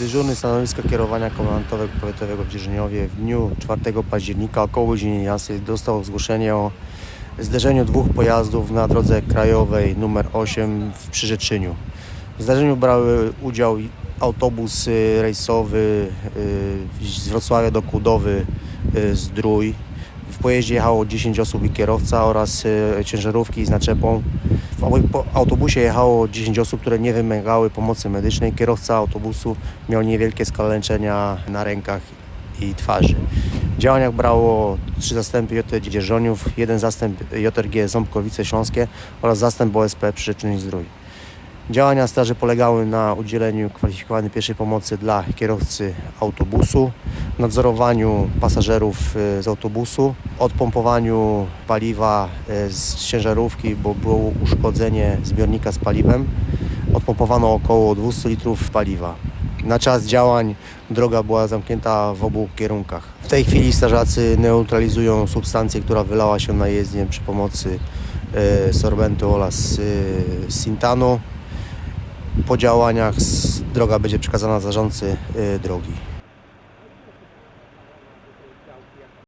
Dyżurny stanowiska kierowania komendantowego powiatowego w Dzierżoniowie w dniu 4 października około godziny 11 dostał zgłoszenie o zderzeniu dwóch pojazdów na drodze krajowej nr 8 w Przyrzeczyniu. W zdarzeniu brały udział autobus rejsowy y, z Wrocławia do Kudowy y, Zdrój. W pojeździe jechało 10 osób i kierowca oraz y, ciężarówki z naczepą. W autobusie jechało 10 osób, które nie wymagały pomocy medycznej. Kierowca autobusu miał niewielkie skaleczenia na rękach i twarzy. W działaniach brało trzy zastępy JT Dzierżoniów, jeden zastęp JRG Ząbkowice Śląskie oraz zastęp OSP Przyrzeczyn Zdrój. Działania straży polegały na udzieleniu kwalifikowanej pierwszej pomocy dla kierowcy autobusu, nadzorowaniu pasażerów y, z autobusu, odpompowaniu paliwa e, z ciężarówki, bo było uszkodzenie zbiornika z paliwem, odpompowano około 200 litrów paliwa. Na czas działań droga była zamknięta w obu kierunkach. W tej chwili strażacy neutralizują substancję, która wylała się na jezdnię przy pomocy e, sorbentu oraz e, sintanu. Po działaniach droga będzie przekazana zarządcy drogi.